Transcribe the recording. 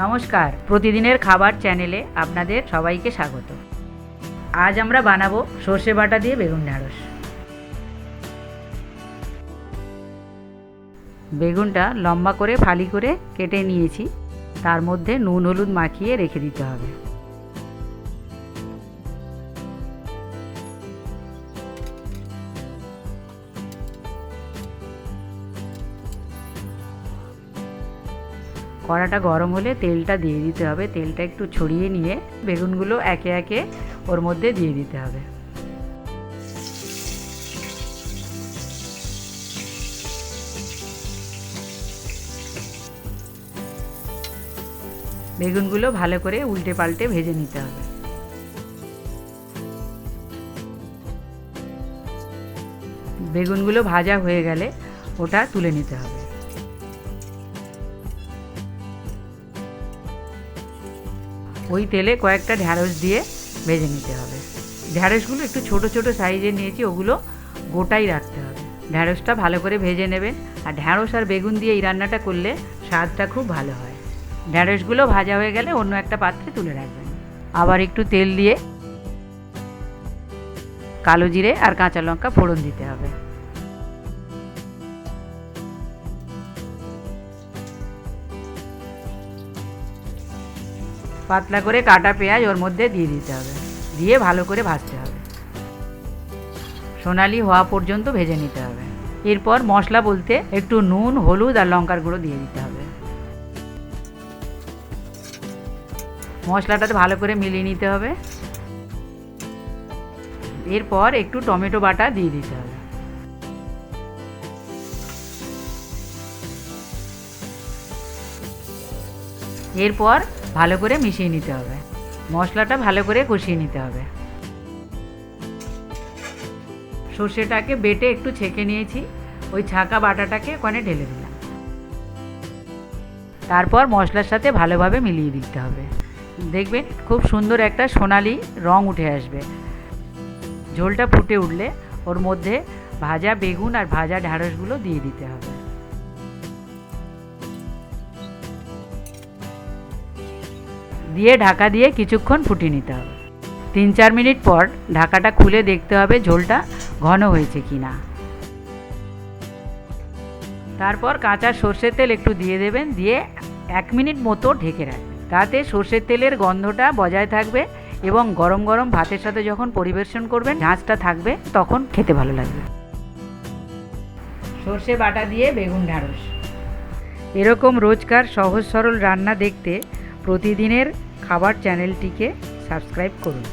নমস্কার। প্রতিদিনের খাবার চ্যানেলে আপনাদের সবাইকে স্বাগত। আজ আমরা বানাবো সর্ষে বাটা দিয়ে বেগুন ঢ্যাঁড়স। বেগুনটা লম্বা করে ফালি করে কেটে নিয়েছি। তার মধ্যে নুন, হলুদ মাখিয়ে রেখে দিতে হবে। কড়াটা গরম হলে তেলটা দিয়ে দিতে হবে। তেলটা একটু ছড়িয়ে নিয়ে বেগুনগুলো একে একে ওর মধ্যে দিয়ে দিতে হবে। বেগুনগুলো ভালো করে উল্টে পাল্টে ভেজে নিতে হবে। বেগুনগুলো ভাজা হয়ে গেলে ওটা তুলে নিতে হবে। ওই তেলে কয়েকটা ঢ্যাঁড়স দিয়ে ভেজে নিতে হবে। ঢ্যাঁড়সগুলো একটু ছোট ছোট সাইজে নিয়েছি, ওগুলো গোটাই রাখতে হবে। ঢ্যাঁড়সটা ভালো করে ভেজে নেবেন। আর ঢ্যাঁড়স আর বেগুন দিয়ে এই রান্নাটা করলে স্বাদটা খুব ভালো হয়। ঢ্যাঁড়সগুলো ভাজা হয়ে গেলে অন্য একটা পাত্রে তুলে রাখবেন। আবার একটু তেল দিয়ে কালো জিরে আর কাঁচা লঙ্কা ফোড়ন দিতে হবে। পাতলা করে কাটা পেঁয়াজ ওর মধ্যে দিয়ে দিতে হবে। দিয়ে ভালো করে ভাজতে হবে। সোনালি হওয়া পর্যন্ত ভেজে নিতে হবে। এরপর মশলা বলতে একটু নুন, হলুদ আর লঙ্কার গুঁড়ো দিয়ে দিতে হবে। মশলাটাতে ভালো করে মিলিয়ে নিতে হবে। এরপর একটু টমেটো বাটা দিয়ে দিতে হবে। এরপর ভালো করে মিশিয়ে নিতে হবে। মশলাটা ভালো করে কষিয়ে নিতে হবে। সর্ষেটাকে বেটে একটু ছেঁকে নিয়েছি। ওই ছাঁকা বাটাটাকে ওখানে ঢেলে দিলাম। তারপর মশলার সাথে ভালোভাবে মিলিয়ে দিতে হবে। দেখবেন খুব সুন্দর একটা সোনালি রং উঠে আসবে। ঝোলটা ফুটে উঠলে ওর মধ্যে ভাজা বেগুন আর ভাজা ঢ্যাঁড়সগুলো দিয়ে দিতে হবে। দিয়ে ঢাকা দিয়ে কিছুক্ষণ ফুটিয়ে নিতে হবে। তিন চার মিনিট পর ঢাকাটা খুলে দেখতে হবে ঝোলটা ঘন হয়েছে কি না তারপর কাঁচা সর্ষের তেল একটু দিয়ে দেবেন, দিয়ে এক মিনিট মতো ঢেকে রাখবেন। তাতে সর্ষের তেলের গন্ধটা বজায় থাকবে এবং গরম গরম ভাতের সাথে যখন পরিবেশন করবেন ঝাঁচটা থাকবে, তখন খেতে ভালো লাগবে। সর্ষে বাটা দিয়ে বেগুন ঢ্যাঁড়স এরকম রোজকার সহজ সরল রান্না দেখতে প্রতিদিনের খাবার চ্যানেলটিকে সাবস্ক্রাইব করুন।